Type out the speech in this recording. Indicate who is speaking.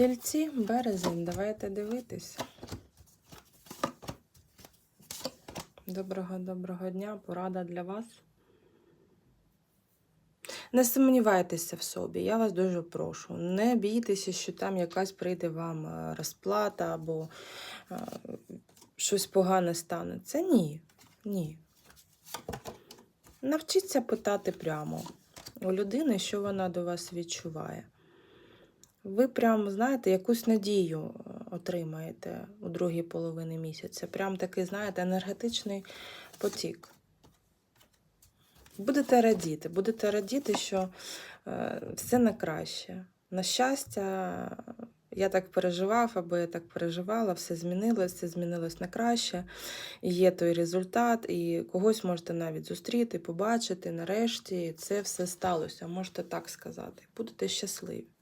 Speaker 1: Тільці, березень, давайте дивитися. Доброго доброго дня, порада для вас. Не сумнівайтеся в собі, я вас дуже прошу. Не бійтеся, що там якась прийде вам е, розплата або е, щось погане станеться. Ні, ні. Навчіться питати прямо у людини, що вона до вас відчуває. Ви прям, знаєте, якусь надію е, отримаєте у другій половині місяця. Прям такий, знаєте, енергетичний потік. Будете радіти, будете радіти, що е, все на краще. На щастя, я так переживав, або я так переживала, все змінилось, все змінилось на краще. І є той результат, і когось можете навіть зустріти, побачити. Нарешті це все сталося, можете так сказати. Будете щасливі.